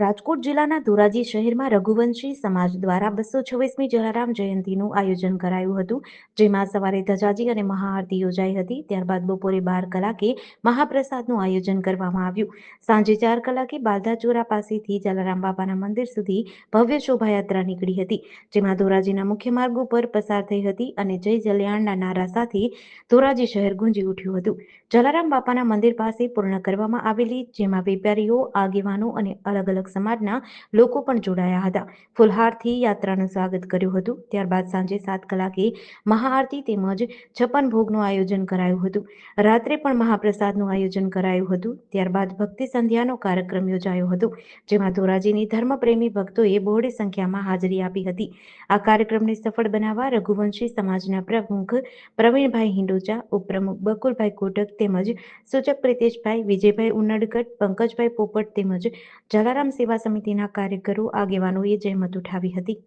રાજકોટ જિલ્લાના ધોરાજી શહેરમાં રઘુવંશી સમાજ દ્વારા બસો છવ્વીસમી જલારામ જયંતિનું આયોજન કરાયું હતું, જેમાં સવારે ધજાજી અને મહાઆરતી યોજાઈ હતી. ત્યારબાદ બપોરે બાર કલાકે મહાપ્રસાદનું આયોજન કરવામાં આવ્યું. સાંજે ચાર કલાકે બાલધાચોરા પાસેથી જલારામ બાપાના મંદિર સુધી ભવ્ય શોભાયાત્રા નીકળી હતી, જેમાં ધોરાજીના મુખ્ય માર્ગ ઉપર પસાર થઈ હતી અને જય જલ્યાણના નારા સાથે ધોરાજી શહેર ગુંજી ઉઠ્યું હતું. જલારામ બાપાના મંદિર પાસે પૂર્ણ કરવામાં આવેલી, જેમાં વેપારીઓ, આગેવાનો અને અલગ અલગ સમાજના લોકો પણ જોડાયા હતા. ફુલહારથી યાત્રાનું સ્વાગત કર્યું હતું. ત્યારબાદ સાંજે સાત કલાકે મહાઆરતી તેમજ છપ્પન ભોગનું આયોજન કરાયું હતું. રાત્રે પણ મહાપ્રસાદનું આયોજન કરાયું હતું. ત્યારબાદ ભક્તિ સંધ્યાનો કાર્યક્રમ યોજાયો હતો, જેમાં ધોરાજીની ધર્મપ્રેમી ભક્તોએ બહોળી સંખ્યામાં હાજરી આપી હતી. આ કાર્યક્રમને સફળ બનાવવા રઘુવંશી સમાજના પ્રમુખ પ્રવીણભાઈ હિંડોચા, ઉપપ્રમુખ બકુલભાઈ કોટક તેમજ સૂચક પ્રિતેશભાઈ, વિજયભાઈ ઉનડકટ પંકજભાઈ પોપટ તેમજ જલારામ સેવા સમિતિના કાર્યકરો આગેવાનોએ જહેમત ઉઠાવી હતી.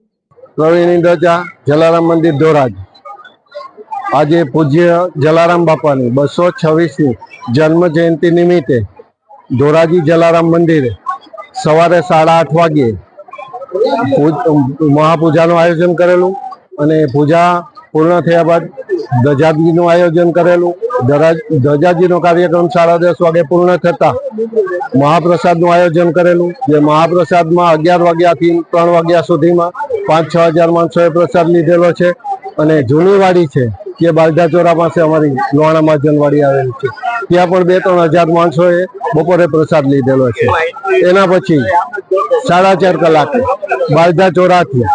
પ્રવીણ ઇન્દ્રજા, જલારામ મંદિર ધોરાજ આજે પૂજ્ય જલારામ બાપાની બસો છવ્વીસની જન્મ જયંતિ નિમિત્તે ધોરાજી જલારામ મંદિરે સવારે સાડા આઠ વાગ્યે મહાપૂજાનું આયોજન કરેલું અને પૂજા પૂર્ણ થયા બાદ ધજાજીનું આયોજન કરેલું. ધજાજીનો કાર્યક્રમ સાડા દસ વાગે પૂર્ણ થતા મહાપ્રસાદનું આયોજન કરેલું, જે મહાપ્રસાદમાં અગિયાર વાગ્યાથી ત્રણ વાગ્યા સુધીમાં પાંચ છ હજાર માણસોએ પ્રસાદ લીધેલો છે અને જૂની વાડી છે, જે બાલધાચોરા પાસે અમારી લોહાણા મહાજનવાડી આવેલી છે. ત્યાં પણ બે ત્રણ હજાર માણસોએ બપોરે પ્રસાદ લીધેલો છે. એના પછી સાડા ચાર કલાકે બાલધાચોરાથી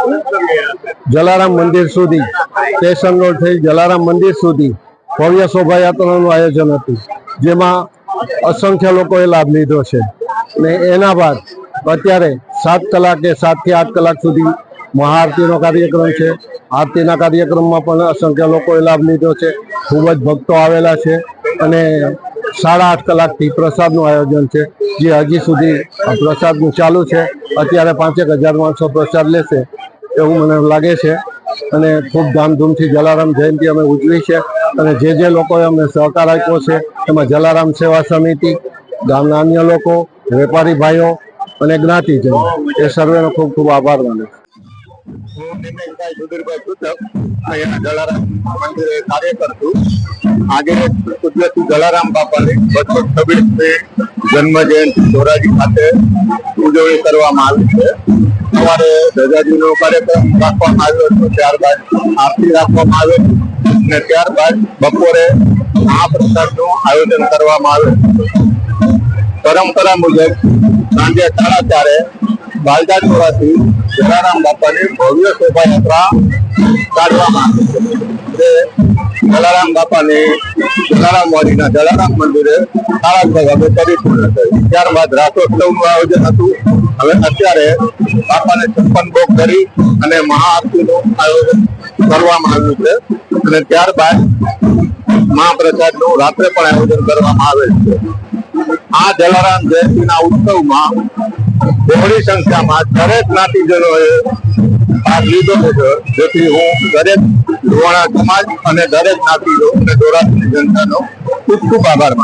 જલારામ મંદિર સુધી. સ્ટેશન રોડ થઈ જલારામ મંદિર સુધી ભવ્ય શોભાયાત્રાનું આયોજન હતું, જેમાં અસંખ્ય લોકોએ લાભ લીધો છે. ને એના બાદ અત્યારે સાત કલાકે સાતથી આઠ કલાક સુધી મહાઆરતીનો કાર્યક્રમ છે. આરતીના કાર્યક્રમમાં પણ અસંખ્ય લોકોએ લાભ લીધો છે. ખૂબ જ ભક્તો આવેલા છે અને સાડા આઠ કલાકથી પ્રસાદનું આયોજન છે, જે હજી સુધી પ્રસાદનું ચાલુ છે. અત્યારે પાંચેક હજાર માણસો પ્રસાદ લેશે. એવું મને લાગે છે. અને ખૂબ ધામધૂમથી જલારામ જયંતિ અમે ઉજવી છે. અને જે જે લોકોએ અમને સહકાર આપ્યો છે, એમાં જલારામ સેવા સમિતિ, ગામના અન્ય લોકો, વેપારી ભાઈઓ અને જ્ઞાતિજનો, એ સર્વેનો ખૂબ ખૂબ આભાર માનું આજે પૂજ્ય જલારામ બાપાની બસો છવ્વીસમી જન્મ જયંતિ ધોરાજી ખાતે ઉજવણી કરવામાં આવી છે. સવારે ધજાજીનો કાર્યક્રમ રાખવામાં આવ્યો હતો, ત્યારબાદ આરતી રાખવામાં આવે અને ત્યારબાદ બપોરે મહાપ્રસાદનું આયોજન કરવામાં આવે પરંપરા મુજબ સાંજે સાડા ચારે બાલદાચોરાથી જલારામ બાપાની ભવ્ય શોભાયાત્રા કાઢવામાં આવે છે જલારામ બાપાની જલારામ વાડીના જલારામ મંદિરે સાડા છ વાગે પરિપૂર્ણ થઈ. ત્યારબાદ રાસોત્સવનું આયોજન હતું. હવે અત્યારે બાપાને છપ્પન ભોગ કરી અને મહાઆરતીનું આયોજન કરવામાં આવ્યું છે. અને ત્યારબાદ મહાપ્રસાદનું રાત્રે પણ આયોજન કરવામાં આવેલ છે. આ જલારામ જયંતિના ઉત્સવમાં બહોળી સંખ્યામાં દરેક જ્ઞાતિજનોએ ભાગ લીધો છે. જેથી હું દરેક ધોરણા સમાજ અને દરેક જ્ઞાતિઓ અને ધોરાજની જનતાનો ખૂબ ખૂબ આભાર.